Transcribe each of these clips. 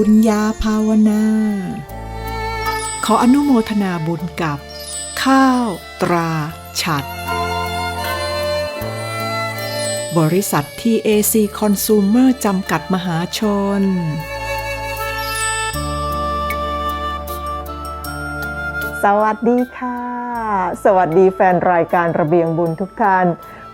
บุญญาภาวนา ขออนุโมทนาบุญกับ ข้าวตราฉัด บริษัท TAC Consumer จำกัดมหาชนสวัสดีค่ะ สวัสดีแฟนรายการระเบียงบุญทุกท่าน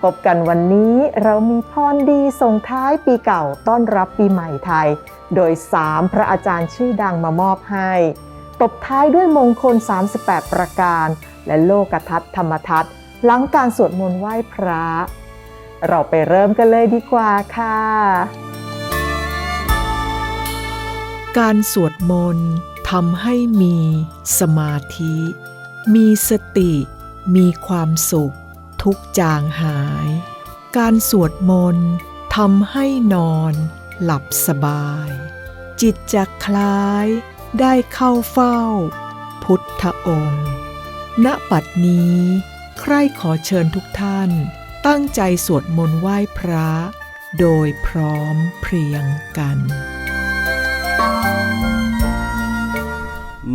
พบกันวันนี้เรามีพรดีส่งท้ายปีเก่าต้อนรับปีใหม่ไทย โดย 3 พระอาจารย์ชื่อดังมามอบให้ ตบท้ายด้วยมงคล 38 ประการ และโลกทัศน์ธรรมทัศน์หลังการสวดมนต์ไหว้พระ เราไปเริ่มกันเลยดีกว่าค่ะ การสวดมนต์ทำให้มีสมาธิ มีสติ มีความสุข ทุกจางหาย การสวดมนต์ทำให้นอน หลับสบาย จิตจะคล้ายได้เข้าเฝ้า พุทธองค์ ณปัดนี้ ใครขอเชิญทุกท่าน ตั้งใจสวดมนต์ไหว้พระ โดยพร้อมเพรียงกัน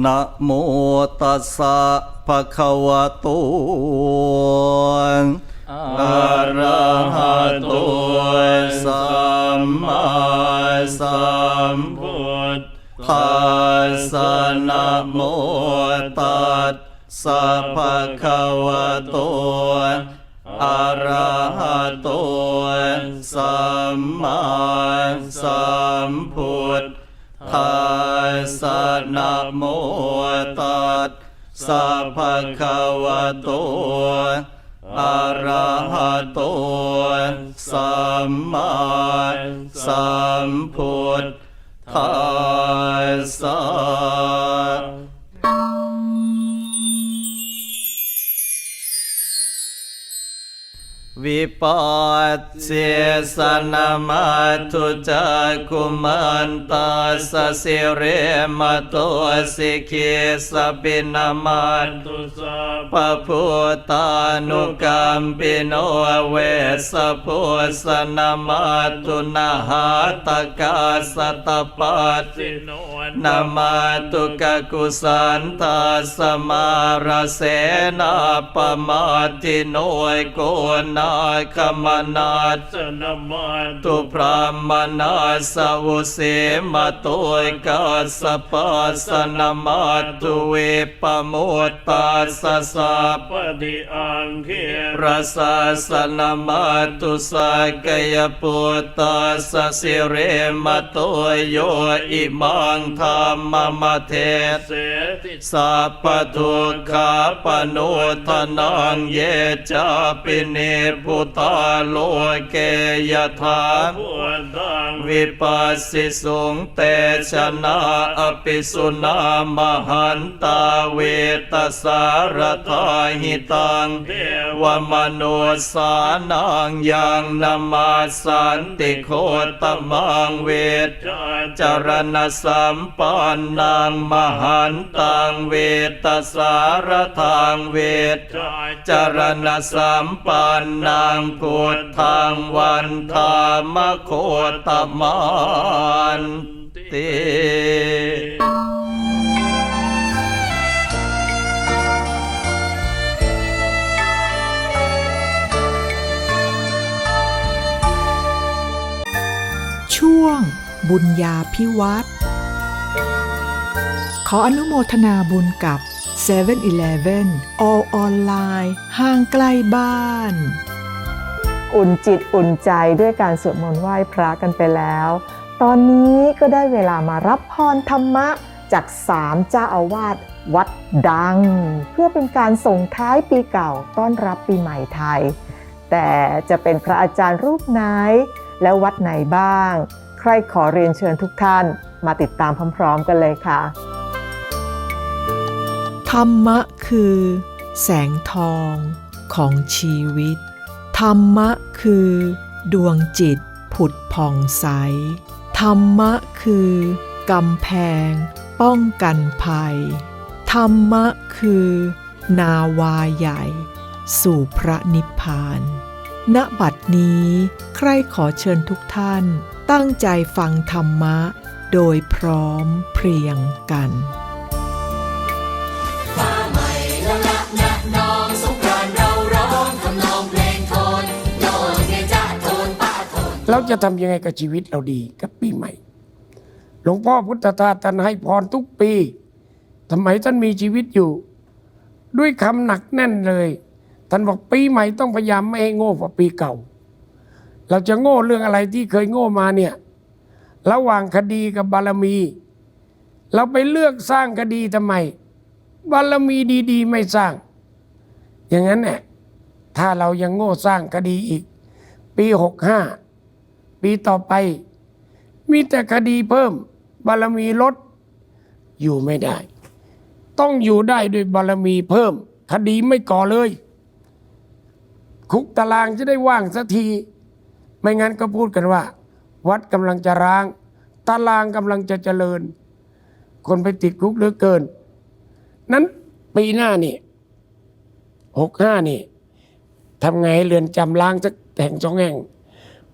นะโมตัสสะภะคะวะโต อะระหะโตสัมมาสัมพุทธัสสะนะโมตัสสะภะคะวะโตอะระหะโตสัมมาสัมพุทธัสสะนะโมตัสสะภะคะวะโต อะระหะโตสัมมาสัมพุทธัสสะวิปัส เสสนามาทุจักุมันตาสสิเรมโตสิกิสปินามาตุสัพพุตานุกัมปิโนเวสพุสนามาตุนาหาตกาสตปัสสิโนนามาตุกกุสันตาสมาราเสนาปมาติโนยโกนาคมนาสนามาตุพรามนาสวุเสมตุยกาสปัสนามาตุเวปโมตตาสสะปฏิอังเครสาสนามาตุสากยปุตตาสสิเรมตุโยอิมังธรรมมเทเสติสัพพทุกขาปโนทนังเยจาปิเนพุตาโลเกยถาวิปัสสิสุงเตชนะอภิสุนามหันตาเวตสารทาหิตังเทวมโนสานังยังนามาสันติโคตมังเวทจารณสัมปันนังมหันตังเวตสารทางเวทจารณสัมปันนังพุทธังวันธามโคตมันติช่วงบุญญาพิวัตรขออนุโมทนาบุญกับ7 e เ e ่ e อ all ออนไลน์ห้างใกล้บ้าน อุ่นจิตอุ่นใจด้วยการสวดมนต์ไหว้พระกันไปแล้ว ตอนนี้ก็ได้เวลามารับพรธรรมะจากสามเจ้าอาวาสวัดดัง เพื่อเป็นการส่งท้ายปีเก่าต้อนรับปีใหม่ไทย แต่จะเป็นพระอาจารย์รูปไหน และวัดไหนบ้าง ใครขอเรียนเชิญทุกท่านมาติดตามพร้อมๆกันเลยค่ะ ธรรมะคือ แสงทองของชีวิต ธรรมะคือ ดวงจิต ผุดผ่องใส ธรรมะคือกำแพง ป้องกันภัย ธรรมะคือ นาวาใหญ่ สู่พระนิพพาน ณบัดนี้ ใครขอเชิญทุกท่านตั้งใจฟังธรรมะ โดยพร้อมเพรียงกัน เราจะทำยังไงกับชีวิตเราดีกับปีใหม่ หลวงพ่อพุทธทาสท่านให้พรทุกปีทำไมท่านมีชีวิตอยู่ ด้วยคำหนักแน่นเลย ท่านบอกปีใหม่ต้องพยายามไม่ให้โง่กว่าปีเก่า เราจะโง่เรื่องอะไรที่เคยโง่มาเนี่ยระหว่างคดีกับบารมี เราไปเลือกสร้างคดีทำไม บารมีดี ๆ ไม่สร้าง อย่างนั้นเนี่ยถ้าเรายังโง่สร้างคดีอีก ปีหกห้า ปีต่อไป มีแต่คดีเพิ่ม บารมีลด อยู่ไม่ได้ ต้องอยู่ได้ด้วยบารมีเพิ่ม คดีไม่ก่อเลย คุกตารางจะได้ว่างสักที ไม่งั้นก็พูดกันว่า วัดกำลังจะร้าง ตารางกำลังจะเจริญ คนไปติดคุกเหลือเกิน นั้นปีหน้านี่หกห้านี่ทำไงให้เรือนจำล้างสักแห่งสองแห่ง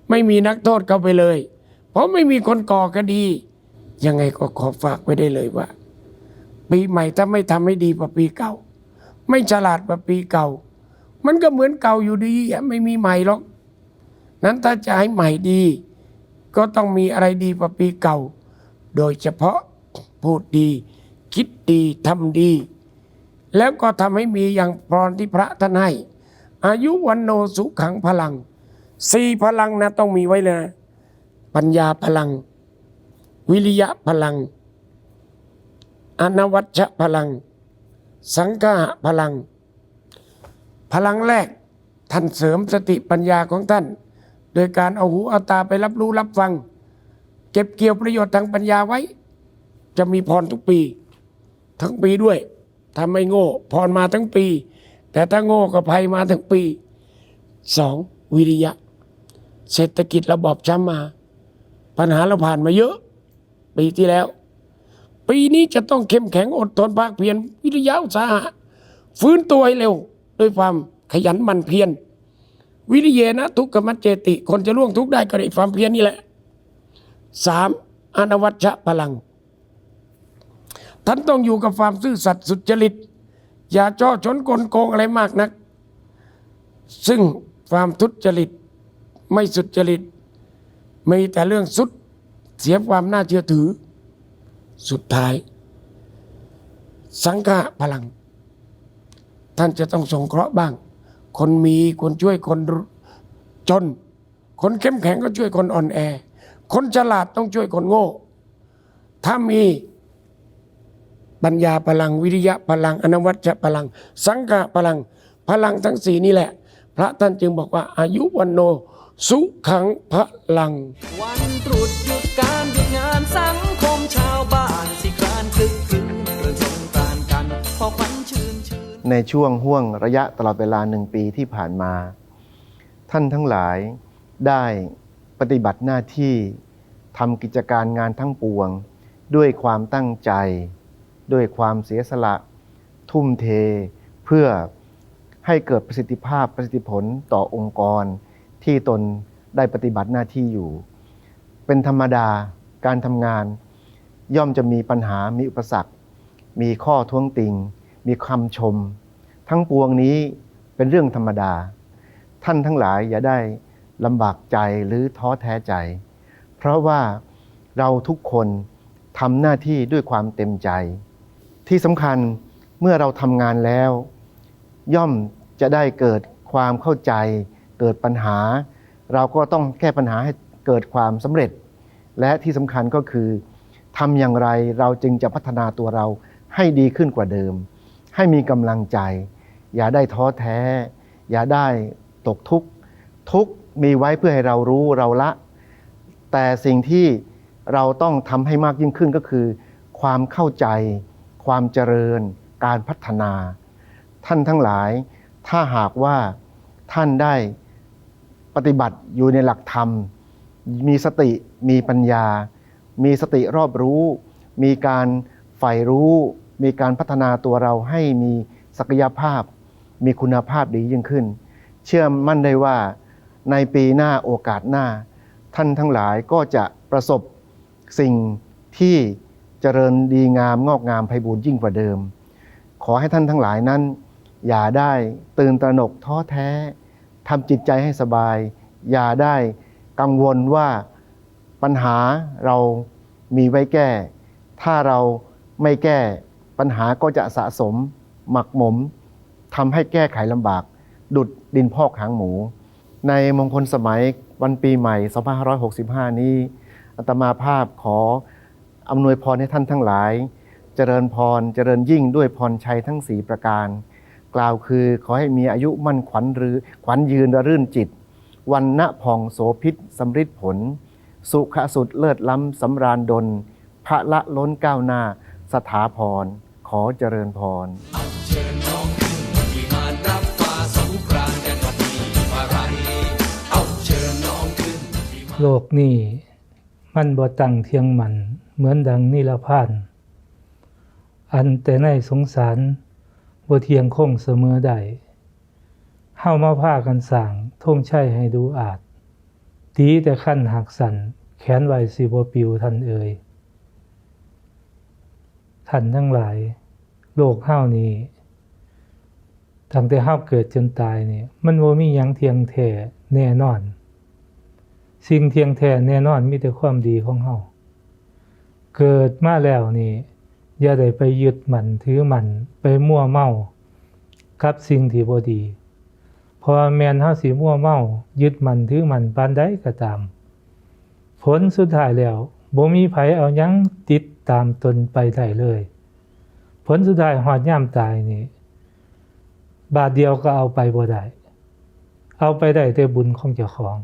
ไม่มีนักโทษเข้าไปเลย เพราะไม่มีคนก่อคดี ยังไงก็ขอฝากไว้ได้เลยว่า ปีใหม่ถ้าไม่ทำให้ดีกว่าปีเก่า ไม่ฉลาดกว่าปีเก่า มันก็เหมือนเก่าอยู่ดีไม่มีใหม่หรอก นั้นถ้าจะให้ใหม่ดี ก็ต้องมีอะไรดีกว่าปีเก่า โดยเฉพาะพูดดี คิดดีทำดี แล้วก็ทำให้มีอย่างพรที่พระท่านให้อายุวันโนสุขังพลัง สี่พลังนะต้องมีไว้เลยนะปัญญาพลัง วิริยะพลัง อนวัชชะพลัง สังฆะพลัง พลังแรกท่านเสริมสติปัญญาของท่าน โดยการเอาหูเอาตาไปรับรู้รับฟัง เก็บเกี่ยวประโยชน์ทางปัญญาไว้ จะมีพรทุกปี ทั้งปีด้วยถ้าไม่โง่พรมาทั้งปี แต่ถ้าโง่ก็ภัยมาทั้งปีสองวิริยะ เศรษฐกิจเระบอบช้ำมา ปัญหาเราผ่านมาเยอะ ปีที่แล้ว ปีนี้จะต้องเข้มแข็งอดทนภาคเพียรวิริยะอุตสาหะฟื้นตัวให้เร็ว ด้วยความขยันหมั่นเพียรวิริเยนะทุกขมัจเจติ คนจะล่วงทุกได้ก็ด้ความเพียรนี่แหละสามอนวัชชะพลัง ท่านต้องอยู่กับความซื่อสัตย์สุจริต อย่าจ้อชนกลโกงอะไรมากนัก ซึ่งความทุจริต ไม่สุจริตมีแต่เรื่องสุดเสียความน่าเชื่อถือ สุดท้าย สังฆะพลัง ท่านจะต้องสงเคราะห์บ้าง คนมีคนช่วยคนจน คนเข้มแข็งก็ช่วยคนอ่อนแอ คนฉลาดต้องช่วยคนโง่ ถ้ามีปัญญาพลังวิริยะพลัง อนวัชชะพลัง สังฆะพลัง พลังทั้งสี่นี่แหละ พระท่านจึงบอกว่าอายุวันโน สุขังพลัง วันตรุษหยุดการหยุดงานสังคมชาวบ้านสิกรานคึกคืนเรื่องสงกรานต์กันพอควันชื่นชื่น ในช่วงห่วงระยะตลอดเวลาหนึ่งปีที่ผ่านมา ท่านทั้งหลายได้ปฏิบัติหน้าที่ทำกิจการงานทั้งปวง ด้วยความตั้งใจ ด้วยความเสียสละ ทุ่มเท เพื่อให้เกิดประสิทธิภาพประสิทธิผลต่อองค์กร ที่ตนได้ปฏิบัติหน้าที่อยู่ เป็นธรรมดาการทำงาน ย่อมจะมีปัญหามีอุปสรรค มีข้อท้วงติง มีคำชม ทั้งปวงนี้เป็นเรื่องธรรมดา ท่านทั้งหลายอย่าได้ลำบากใจหรือท้อแท้ใจ เพราะว่าเราทุกคนทำหน้าที่ด้วยความเต็มใจ ที่สำคัญเมื่อเราทำงานแล้ว ย่อมจะได้เกิดความเข้าใจ เกิดปัญหา เราก็ต้องแก้ปัญหาให้เกิดความสำเร็จ และที่สำคัญก็คือทำอย่างไรเราจึงจะพัฒนาตัวเราให้ดีขึ้นกว่าเดิม ให้มีกำลังใจ อย่าได้ท้อแท้ อย่าได้ตกทุกข์ทุกข์มีไว้เพื่อให้เรารู้เราละ แต่สิ่งที่เราต้องทำให้มากยิ่งขึ้นก็คือ ความเข้าใจ ความเจริญ การพัฒนา ท่านทั้งหลาย ถ้าหากว่าท่านได้ ปฏิบัติอยู่ในหลักธรรม มีสติมีปัญญา มีสติรอบรู้ มีการใฝ่รู้ มีการพัฒนาตัวเราให้มีศักยภาพ มีคุณภาพดียิ่งขึ้น เชื่อมั่นได้ว่าในปีหน้าโอกาสหน้า ท่านทั้งหลายก็จะประสบสิ่งที่เจริญดีงามงอกงามไพบูรย์ยิ่งกว่าเดิม ขอให้ท่านทั้งหลายนั้น อย่าได้ตื่นตระหนกท้อแท้ ทำจิตใจให้สบาย อย่าได้กังวลว่าปัญหาเรามีไว้แก้ ถ้าเราไม่แก้ปัญหาก็จะสะสมหมักหมมทำให้แก้ไขลำบาก ดุดดินพอกหางหมู ในมงคลสมัยวันปีใหม่ 2565 นี้อาตมาภาพขออำนวยพรให้ท่านทั้งหลาย เจริญพร เจริญยิ่งด้วยพรชัยทั้งสีประการ กล่าวคือ ขอให้มีอายุมั่นขวัญหรือขวัญยืนระรื่นจิต วันณะพองโสพิษสำริดผล สุขสุดเลิศล้ำสำราญดล พระละล้นก้าวหน้า สถาพร ขอเจริญพรเชิญน้องขึ้นวิมานรับฟ้าสงกรานต์กันวันนี้อะไรเอาเชิญน้องขึ้นวิมานโลกนี้มันบ่ตั้งเทียงมัน เหมือนดังนิรพานอันแต่ในสงสาร บ่เทียงคงเสมอใดเฮามาพากันสร้างท่งชัยให้ดูอาจ ตีแต่ขั้นหักสันแขนไวสิบ่ปิวท่านเอ่ยท่านทั้งหลาย โลกเฮานี้ตั้งแต่เฮาเกิดจนตายนี่มันบ่มีหยังเทียงแท้แน่นอน สิ่งเทียงแท้แน่นอนมีแต่ความดีของเฮาเกิดมาแล้วนี่ อย่าได้ไปยึดมันถือมันไปมั่วเมากับสิ่งที่บ่ดีพราะว่าแมนเฮาสิมั่วเมายึดมันถือมันปานใดก็ตาม ผลสุดท้ายแล้วบ่มีไผเอายังติดตามตนไปได้เลย ผลสุดท้ายฮอดยามตายนี่ บาทเดียวก็เอาไปบ่ได้ เอาไปได้แต่บุญของเจ้าของ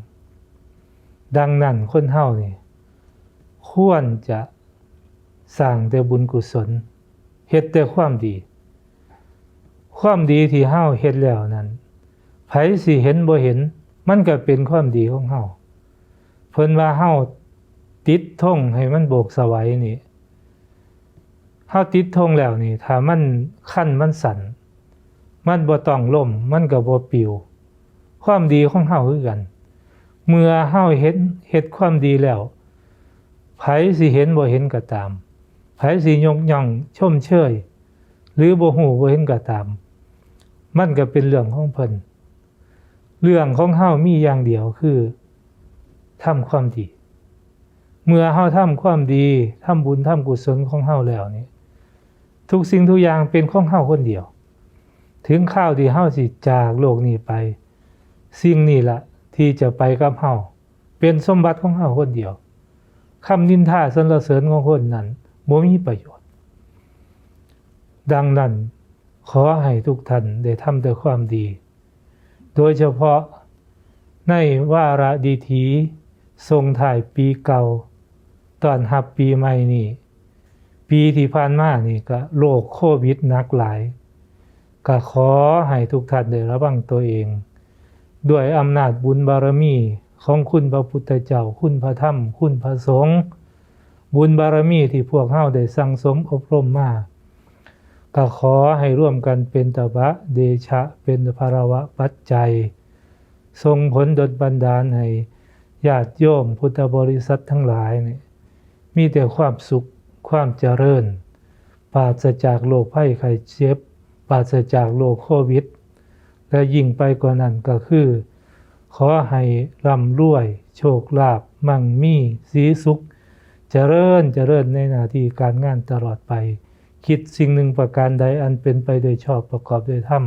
ดังนั้นคนเฮานี่ ควรจะ สร้างแต่บุญกุศลเฮ็ดแต่ความดี ความดีที่เฮาเฮ็ดแล้วนั้นไผสิเห็นบ่เห็น มันก็เป็นความดีของเฮาเพิ่นว่าเฮาติดธงให้มันโบกสวัยนี่เฮาติดธงแล้วนี่ ถ้ามันขั้นมันสั่นมันบ่ต้องล่มมันก็บ่ปิว ความดีของเฮาคือกัน เมื่อเฮาเฮ็ดเฮ็ดความดีแล้วไผสิเห็นบ่เห็นก็ตาม ไผสิยกย่องชมเชย หรือโบ่ฮู้บ่เห็นก็ตาม มันก็เป็นเรื่องของเพิ่นเรื่องของเฮามีอย่างเดียวคือทำความดี เมื่อเฮาทำความดีทำบุญทำกุศลของเฮาแล้วนี่ทุกสิ่งทุกอย่างเป็นของเฮาคนเดียว ถึงข้าวที่เฮาสิจากโลกนี้ไป สิ่งนี้ละที่จะไปกับเฮาเป็นสมบัติของเฮาคนเดียวคำนินทาสรรเสริญของคนนั้น บ่มีประโยชน์ ดังนั้น ขอให้ทุกท่านได้ทำแต่ความดี โดยเฉพาะในวาระดีทีส่งถ่ายปีเก่า ตอนรับปีใหม่นี่ ปีที่ผ่านมานี่ก็โรคโควิดนักหลาย ก็ขอให้ทุกท่านได้ระวังตัวเอง ด้วยอำนาจบุญบารมีของคุณพระพุทธเจ้า คุณพระธรรม คุณพระสงฆ์ บุญบารมีที่พวกเฮาได้สั่งสมอบรมมาก็ขอให้ร่วมกันเป็นตบะเดชะเป็นภารวะปัจจัย ทรงผลดลบันดาลให้ญาติโยมพุทธบริษัททั้งหลายนี่มีแต่ความสุขความเจริญ ปราศจากโรคภัยไข้เจ็บ ปราศจากโรคโควิด และยิ่งไปกว่านั้นก็คือ ขอให้ร่ำรวย โชคลาภมั่งมีสีสุข เจริญเจริญในหน้าที่การงานตลอดไป คิดสิ่งหนึ่งประการใดอันเป็นไปโดยชอบประกอบโดยธรรม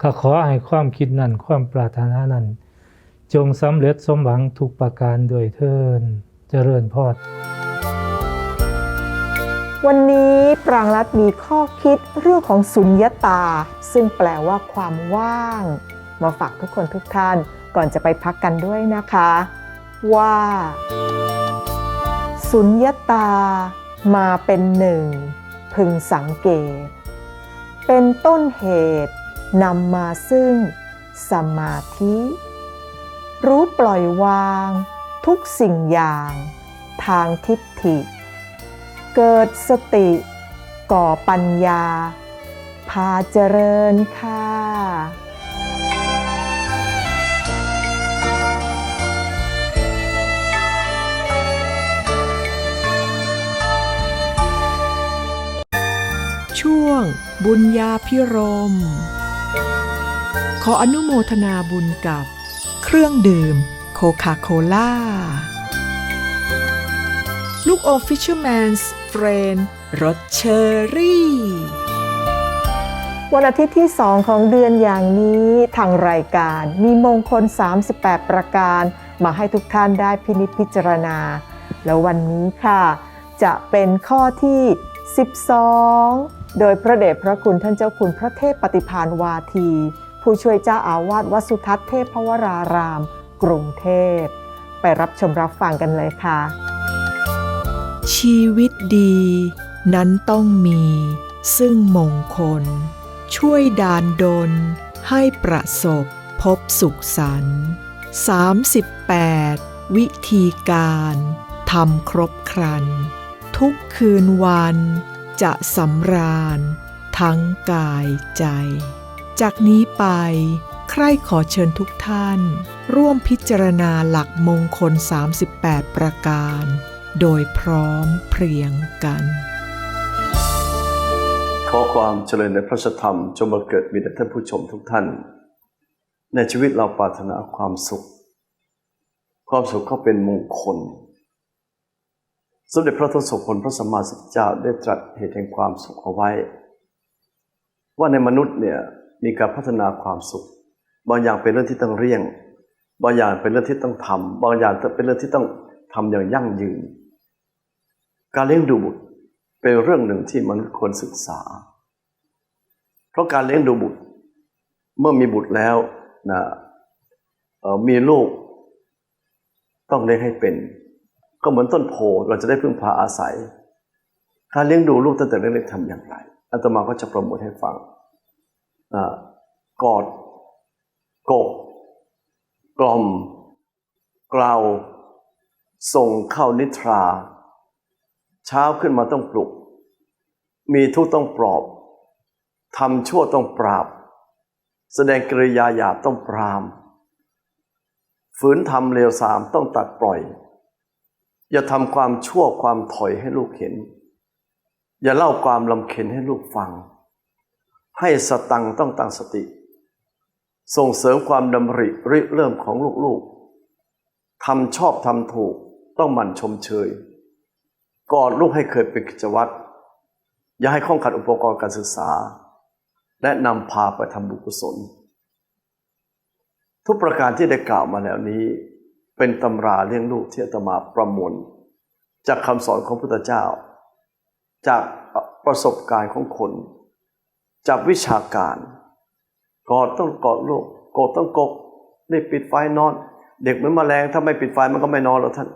ก็ขอให้ความคิดนั้นความปรารถนานั้น จงสำเร็จสมหวังทุกประการโดยเทินเจริญพรวันนี้ปรางรัตน์มีข้อคิดเรื่องของสุญญตา ซึ่งแปลว่าความว่าง มาฝากทุกคนทุกท่านก่อนจะไปพักกันด้วยนะคะ ว่า สุญญตามาเป็นหนึ่ง พึงสังเกต เป็นต้นเหตุนำมาซึ่งสมาธิ รู้ปล่อยวางทุกสิ่งอย่างทางทิฏฐิ เกิดสติก่อปัญญา พาเจริญค่ะ ช่วง บุญญาพิรม ขออนุโมทนาบุญกับ เครื่องดื่ม โคคาโคล่า ลูกอม Fisherman's Friend รสเชอรี่ วันอาทิตย์ที่ 2 ของเดือนอย่างนี้ทางรายการมีมงคล 38 ประการ มาให้ทุกท่านได้พินิจพิจารณา แล้ววันนี้ค่ะ จะเป็นข้อที่ 12 โดยพระเดชพระคุณท่านเจ้าคุณพระเทพปฏิพานวาที ผู้ช่วยเจ้าอาวาสวัดสุทัศน์เทพวราราม กรุงเทพ ไปรับชมรับฟังกันเลยค่ะ ชีวิตดีนั้นต้องมี ซึ่งมงคล ช่วยดานดลให้ประสบพบสุขสันต์38 วิธีการทำครบครัน ทุกคืนวัน จะสำราญ ทั้งกายใจ จากนี้ไป ใครขอเชิญทุกท่าน ร่วมพิจารณาหลักมงคล 38 ประการ โดยพร้อมเพรียงกัน ขอความเจริญในพระธรรมจงมาเกิดมีแด่ท่านผู้ชมทุกท่าน ในชีวิตเราปรารถนาความสุข ความสุขก็เป็นมงคล สมเด็จพระทศพลพระสัมมาสัมพุทธเจ้าได้ตรัสเหตุแห่งความสุขเอาไว้ ว่าในมนุษย์เนี่ยมีการพัฒนาความสุข บางอย่างเป็นเรื่องที่ต้องเรี่ยง บางอย่างเป็นเรื่องที่ต้องทำบางอย่างเป็นเรื่องที่ต้องทำอย่างยั่งยืน การเลี้ยงดูบุตรเป็นเรื่องหนึ่งที่มนุษย์ควรศึกษา เพราะการเลี้ยงดูบุตร เมื่อมีบุตรแล้วนะมีลูกต้องเลี้ยงให้เป็น ก็เหมือนต้นโพเราจะได้พึ่งพาอาศัย การเลี้ยงดูลูกตั้งแต่เล็กๆทำอย่างไรอาตมาก็จะโปรโมทให้ฟังกอดกบกล่อมกล่าวส่งเข้านิทรา เช้าขึ้นมาต้องปลุก มีทุกต้องปลอบทำชั่วต้องปราบ แสดงกริยาหยาบต้องปราม ฝืนทำเลวสามต้องตัดปล่อย อย่าทำความชั่วความถอยให้ลูกเห็น อย่าเล่าความลำเค็ญให้ลูกฟัง ให้สตังต้องตั้งสติ ส่งเสริมความดำริริเริ่มของลูกๆทำชอบทำถูกต้องหมั่นชมเชยกอดลูกให้เคยเป็นกิจวัตรอย่าให้ข้องขัดอุปกรณ์การศึกษา และนำพาไปทำบุญกุศล ทุกประการที่ได้กล่าวมาแล้วนี้ เป็นตำราเลี้ยงลูกที่อาตมาประมวลจากคำสอนของพุทธเจ้า จากประสบการณ์ของคน จากวิชาการกอดต้องกอดลูกโกดต้องกกรีบปิดไฟนอน เด็กเหมือนแมลงถ้าไม่ปิดไฟมันก็ไม่นอนหรอกท่าน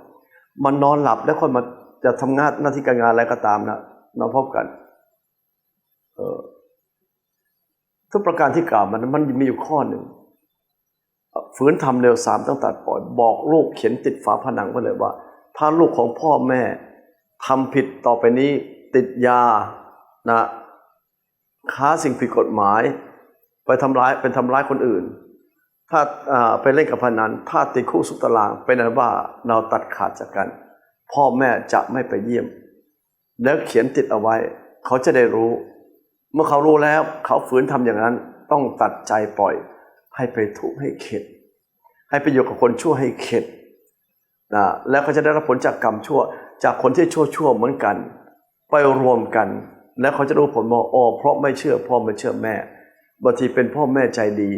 มันนอนหลับแล้วค่อยมาจะทำงานหน้าที่การงานอะไรก็ตามนะนอนพบกัน เออทุกประการที่กล่าวมันมันมีอยู่ข้อหนึ่ง ฝืนทำเร็วสามต้องตัดปล่อย บอกลูกเขียนติดฝาผนังไว้เลยว่า ถ้าลูกของพ่อแม่ทำผิดต่อไปนี้ติดยานะค้าสิ่งผิดกฎหมาย ไปทำร้ายเป็นทำร้ายคนอื่น ถ้าไปเล่นกับพนันถ้าติดคุกสุกตาราง เป็นนั้นว่าเราตัดขาดจากกัน พ่อแม่จะไม่ไปเยี่ยม แล้วเขียนติดเอาไว้ เขาจะได้รู้ เมื่อเขารู้แล้วเขาฝืนทำอย่างนั้นต้องตัดใจปล่อย ให้ไปทุกข์ให้เข็ด ให้ไปอยู่กับคนชั่วให้เข็ดนะแล้วเขาจะได้รับผลจากกรรมชั่ว จากคนที่ชั่วชั่วๆเหมือนกัน ไปรวมกัน แล้วเขาจะรู้ผลว่าอ๋อเพราะไม่เชื่อพ่อไม่เชื่อแม่บางทีเป็นพ่อแม่ใจดี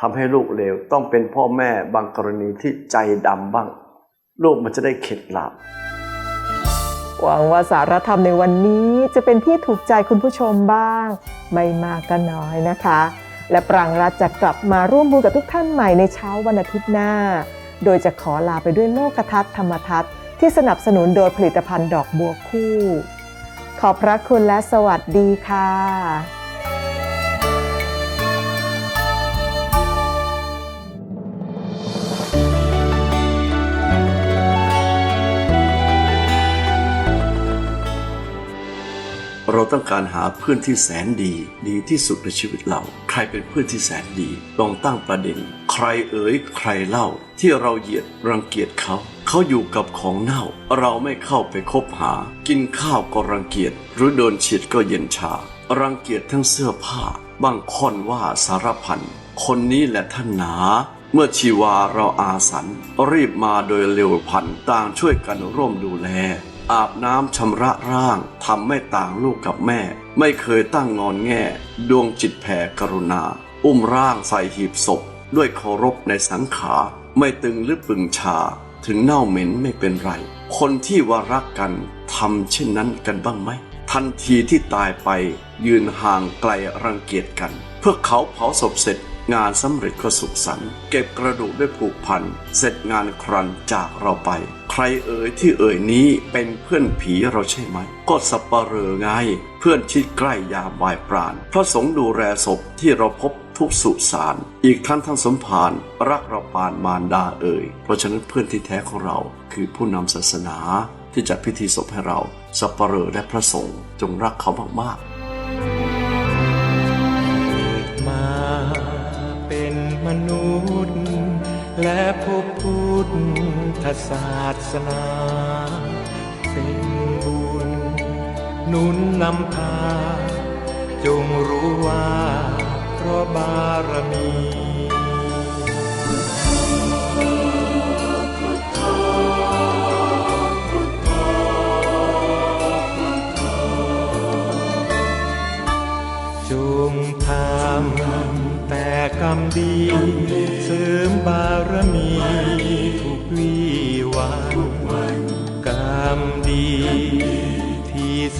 ทำให้ลูกเลวต้องเป็นพ่อแม่บางกรณีที่ใจดำบ้าง ลูกมันจะได้เข็ดหลาบหวังว่าสารธรรมในวันนี้จะเป็นที่ถูกใจคุณผู้ชมบ้าง ไม่มากก็น้อยนะคะ และปรางรัฐจะกลับมาร่วมบุญกับทุกท่านใหม่ในเช้าวันอาทิตย์หน้า โดยจะขอลาไปด้วยโลกทัศน์ธรรมทัศน์ที่สนับสนุนโดยผลิตภัณฑ์ดอกบัวคู่ ขอบพระคุณและสวัสดีค่ะ เราต้องการหาเพื่อนที่แสนดี ดีที่สุดในชีวิตเรา ใครเป็นเพื่อนที่แสนดี ลองตั้งประเด็น ใครเอ๋ยใครเล่า ที่เราเหยียดรังเกียจเขา เขาอยู่กับของเน่า เราไม่เข้าไปคบหา กินข้าวก็รังเกียจ หรือโดนเฉียดก็เย็นชา รังเกียจทั้งเสื้อผ้า บางคนว่าสารพัน คนนี้แหละท่านหนาเมื่อชีวาเราอาสัน รีบมาโดยเร็วพันต่างช่วยกันร่วมดูแล อาบน้ำชำระร่างทำไม่ต่างลูกกับแม่ ไม่เคยตั้งงอนแง่ ดวงจิตแผ่กรุณา อุ้มร่างใส่หีบศพ ด้วยเคารพในสังขารไม่ตึงหรือปึงชา ถึงเน่าเหม็นไม่เป็นไร คนที่ว่ารักกันทำเช่นนั้นกันบ้างไหม ทันทีที่ตายไปยืนห่างไกลรังเกียจกัน เพื่อเขาเผาศพเสร็จ งานสำเร็จก็สุขสันต์เก็บกระดูกด้วยผูกพัน เสร็จงานครันจากเราไป ใครเอ่ยที่เอ่ยนี้เป็นเพื่อนผีเราใช่ไหม ก็สับปะเหรอไง เพื่อนชิดใกล้ยามวายปราณพระสงฆ์ดูแลศพที่เราพบทุกสุสานอีกท่านท่านสมภารรักเราปานมารดาเอ่ย เพราะฉะนั้นเพื่อนที่แท้ของเราคือผู้นำศาสนาที่จัดพิธีศพให้เราสับปะเหรอและพระสงฆ์จงรักเขามากๆ และพบพุทธศาสนา เป็นบุญนุนนำพา จงรู้ว่าเพราะบารมีจงทำแต่กรรมดี